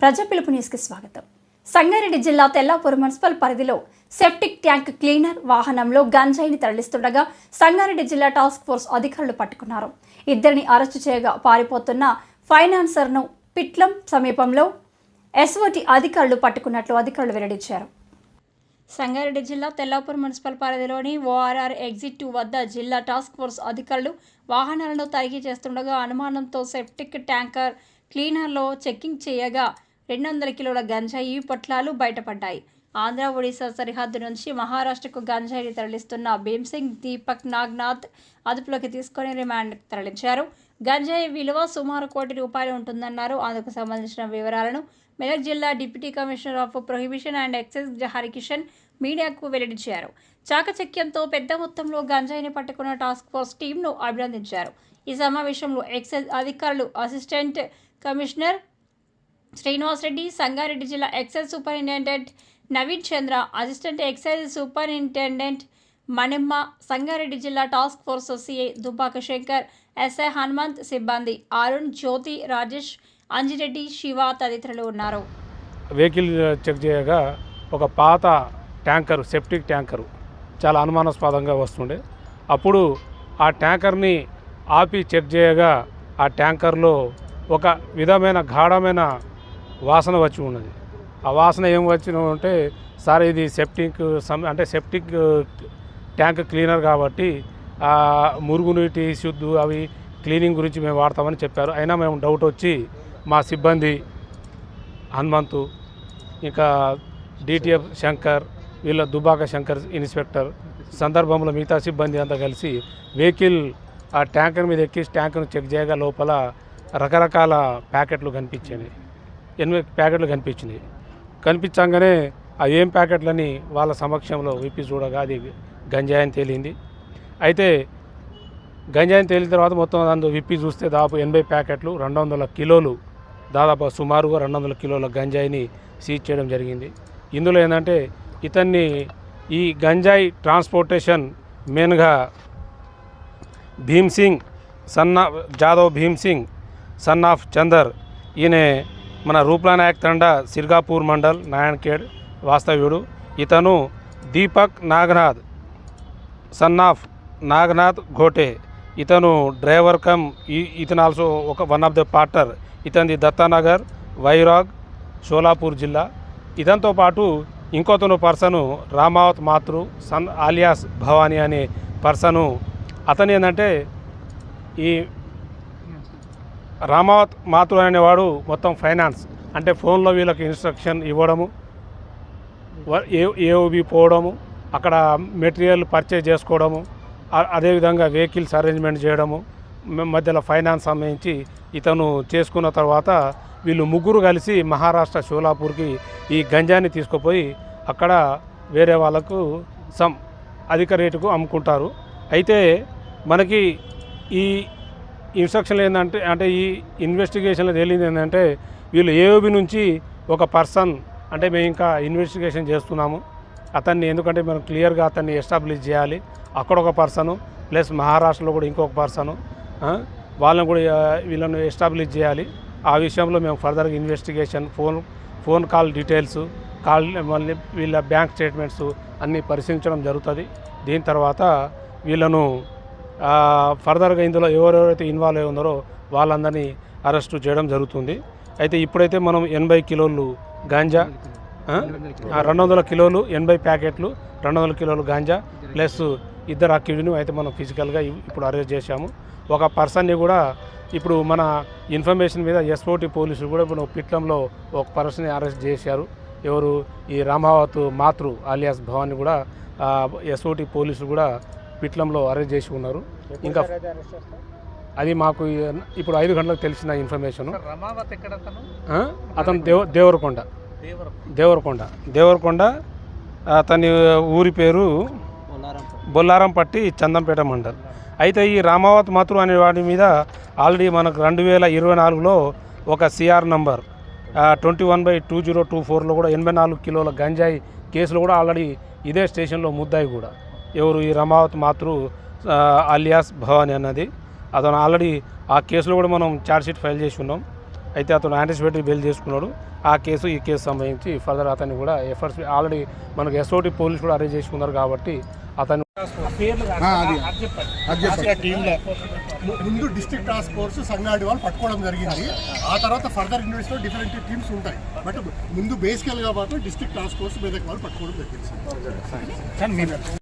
ప్రజా పిలుపు న్యూస్కి స్వాగతం. సంగారెడ్డి జిల్లా తెల్లాపూర్ మున్సిపల్ పరిధిలో సెప్టిక్ ట్యాంక్ క్లీనర్ వాహనంలో గంజాయిని తరలిస్తుండగా సంగారెడ్డి జిల్లా టాస్క్ ఫోర్స్ అధికారులు పట్టుకున్నారు. ఇద్దరిని అరెస్టు చేయగా పారిపోతున్న ఫైనాన్సర్ను పిట్లం సమీపంలో ఎస్ఓటి అధికారులు పట్టుకున్నట్లు అధికారులు వెల్లడించారు. సంగారెడ్డి జిల్లా తెల్లాపూర్ మున్సిపల్ పరిధిలోని ఓఆర్ఆర్ ఎగ్జిట్ టూ వద్ద జిల్లా టాస్క్ ఫోర్స్ అధికారులు వాహనాలను తనిఖీ చేస్తుండగా అనుమానంతో సెప్టిక్ ట్యాంకర్ క్లీనర్లో చెక్కింగ్ చేయగా రెండు వందల కిలోల గంజాయి పొట్లాలు బయటపడ్డాయి. ఆంధ్ర ఒడిశా సరిహద్దు నుంచి మహారాష్ట్రకు గంజాయిని తరలిస్తున్న భీమ్సింగ్ దీపక్ నాగ్నాథ్ అదుపులోకి తీసుకొని రిమాండ్ తరలించారు. గంజాయి విలువ సుమారు కోటి రూపాయలు ఉంటుందన్నారు. అందుకు సంబంధించిన వివరాలను మెదక్ జిల్లా deputy commissioner of prohibition and excise Harikishan మీడియాకు వెల్లడించారు. చాకచక్యంతో పెద్ద మొత్తంలో గంజాయిని పట్టుకున్న టాస్క్ ఫోర్స్ టీంను అభినందించారు. ఈ సమావేశంలో ఎక్సైజ్ అధికారులు అసిస్టెంట్ కమిషనర్ శ్రీనివాస్ రెడ్డి సంగారెడ్డి జిల్లా excise superintendent Naveen Chandra assistant excise superintendent Manimma Sangareddy జిల్లా task force CI Dubbaka Shankar SI Hanumanth సిబ్బంది అరుణ్ జ్యోతి రాజేష్ అంజిరెడ్డి శివ తదితరులు ఉన్నారు. వెహికల్ చెక్ చేయగా ఒక పాత ట్యాంకర్ సెప్టిక్ ట్యాంకరు చాలా అనుమానాస్పదంగా వస్తుండే. అప్పుడు ఆ ట్యాంకర్ని ఆపి చెక్ చేయగా ఆ ట్యాంకర్లో ఒక విధమైన గాఢమైన వాసన వచ్చి ఉన్నది. ఆ వాసన ఏం వచ్చిన అంటే సార్ ఇది సెప్టిక్ సమ్ అంటే సెప్టిక్ ట్యాంక్ క్లీనర్ కాబట్టి ఆ మురుగునీటి శుద్ధు అవి క్లీనింగ్ గురించి మేము వాడతామని చెప్పారు. అయినా మేము డౌట్ వచ్చి మా సిబ్బంది హనుమంతు ఇంకా డిటిఎఫ్ శంకర్ వీళ్ళ దుబాక శంకర్ ఇన్స్పెక్టర్ సందర్భంలో మిగతా సిబ్బంది అంతా కలిసి వెహికల్ ఆ ట్యాంకర్ మీద ఎక్కి ట్యాంకర్ను చెక్ చేయగా లోపల రకరకాల ప్యాకెట్లు కనిపించాయి ఎనిమిది ప్యాకెట్లు కనిపించినాయి కనిపించగానే ఆ ఏం ప్యాకెట్లని వాళ్ళ సమక్షంలో విప్పి చూడగా అది గంజాయి అని తేలింది. అయితే గంజాయిని తేలిన తర్వాత మొత్తం అందులో విప్పి చూస్తే దాదాపు ఎనభై ప్యాకెట్లు రెండు వందల కిలోలు దాదాపు సుమారుగా రెండు వందల కిలోల గంజాయిని సీజ్ చేయడం జరిగింది. ఇందులో ఏంటంటే ఇతన్ని ఈ గంజాయి ట్రాన్స్పోర్టేషన్ మెయిన్గా Bheem Singh son of Jadhav Bheem Singh son of Chander ఈయన మన రూప్లానాయక్ తండ సిర్గాపూర్ మండల్ నాయన్ఖేడ్ వాస్తవ్యుడు. ఇతను దీపక్ నాగనాథ్ సన్ ఆఫ్ నాగనాథ్ ఘోటే. ఇతను డ్రైవర్ కమ్ ఈ- ఇతను ఆల్సో ఒక వన్ ఆఫ్ ద పార్టర్. ఇతనిది దత్తానగర్ వైరాగ్ షోలాపూర్ జిల్లా. ఇతనితో పాటు ఇంకోతను పర్సను రామావత్ మాతృ సన్ ఆలియాస్ భవానీ అనే పర్సను. అతను ఏంటంటే ఈ రామావత్ మాతృ అనేవాడు మొత్తం ఫైనాన్స్ అంటే ఫోన్లో వీళ్ళకి ఇన్స్ట్రక్షన్ ఇవ్వడము ఏ ఏఓబి పోవడము అక్కడ మెటీరియల్ పర్చేజ్ చేసుకోవడము అదేవిధంగా వెహికల్స్ అరేంజ్మెంట్ చేయడము మధ్యలో ఫైనాన్స్ సంబంధించి ఇతను చేసుకున్న తర్వాత వీళ్ళు ముగ్గురు కలిసి మహారాష్ట్ర షోలాపూర్కి ఈ గంజాన్ని తీసుకుపోయి అక్కడ వేరే వాళ్ళకు సమ్ అధిక రేటుకు అమ్ముకుంటారు. అయితే మనకి ఈ ఇన్స్ట్రక్షన్లు ఏంటంటే అంటే ఈ ఇన్వెస్టిగేషన్లో తేలింది ఏంటంటే వీళ్ళు ఏఓబి నుంచి ఒక పర్సన్ అంటే మేము ఇంకా ఇన్వెస్టిగేషన్ చేస్తున్నాము. అతన్ని ఎందుకంటే మనం క్లియర్గా అతన్ని ఎస్టాబ్లిష్ చేయాలి. అక్కడ ఒక పర్సను ప్లస్ మహారాష్ట్రలో కూడా ఇంకొక పర్సను వాళ్ళని కూడా వీళ్ళను ఎస్టాబ్లిష్ చేయాలి. ఆ విషయంలో మేము ఫర్దర్గా investigation phone phone call details call మళ్ళీ వీళ్ళ బ్యాంక్ స్టేట్మెంట్స్ అన్నీ పరిశీలించడం జరుగుతుంది. దీని తర్వాత వీళ్ళను ఫర్దర్గా ఇందులో ఎవరెవరైతే ఇన్వాల్వ్ అయి ఉన్నారో వాళ్ళందరినీ అరెస్ట్ చేయడం జరుగుతుంది. అయితే ఇప్పుడైతే మనం ఎనభై కిలోలు గాంజా రెండు వందల కిలోలు ఎనభై ప్యాకెట్లు రెండు వందల కిలోలు గాంజా ప్లస్ ఇద్దరు అక్యూజ్ను అయితే మనం ఫిజికల్గా ఇప్పుడు అరెస్ట్ చేశాము. ఒక పర్సన్ని కూడా ఇప్పుడు మన ఇన్ఫర్మేషన్ మీద ఎస్ఓటి పోలీసులు కూడా ఇప్పుడు పిట్లంలో ఒక పర్సన్ని అరెస్ట్ చేశారు. ఎవరు? ఈ రామావత్ మాతృ అలియాస్ భవాన్ని కూడా ఎస్ఓటి పోలీసులు కూడా పిట్లంలో అరెస్ట్ చేసి ఉన్నారు. ఇంకా అది మాకు ఇప్పుడు ఐదు గంటలకు తెలిసిన ఇన్ఫర్మేషన్. రమావత్ ఎక్కడ అతను? అతను దేవ దేవరకొండ. దేవరం దేవరకొండ. దేవరకొండ అతని ఊరి పేరు బొల్లారంపట్టి. చందంపేట మండల్. అయితే ఈ రామావత్ మాతృ అనే వాడి మీద ఆల్రెడీ మనకు రెండు వేల ఇరవై నాలుగులో ఒక CR number twenty one by two zero two ఫోర్లో కూడా ఎనభై నాలుగు కిలోల గంజాయి కేసులు కూడా ఆల్రెడీ ఇదే స్టేషన్లో ముద్దాయి కూడా. ఎవరు ఈ రమావత్ మాతృ అలియాస్ భవాని అన్నది. అతను ఆల్రెడీ ఆ కేసులో కూడా మనం ఛార్జ్షీట్ ఫైల్ చేసి ఉన్నాం. అయితే అతను యాంటిసిపేటరీ బెయిల్ చేసుకున్నాడు. ఆ కేసు ఈ కేసు సంబంధించి ఫర్దర్ అతన్ని కూడా ఎఫర్ట్స్ ఆల్రెడీ మనకు ఎస్ఓటి పోలీసు కూడా అరేంజ్ చేసుకున్నారు కాబట్టి అతను ముందు డిస్ట్రిక్ట్ టాస్క్ ఫోర్స్ సంగారెడ్డి వాళ్ళు పట్టుకోవడం జరిగింది. ఆ తర్వాత ఫర్దర్ ఇన్వెస్ట్లో డిఫరెంట్ టీమ్స్ ఉంటాయి. బట్ ముందు బేసికల్గా మాత్రం డిస్ట్రిక్ట్ టాస్క్ ఫోర్స్ మీద వాళ్ళు పట్టుకోవడం జరిగింది.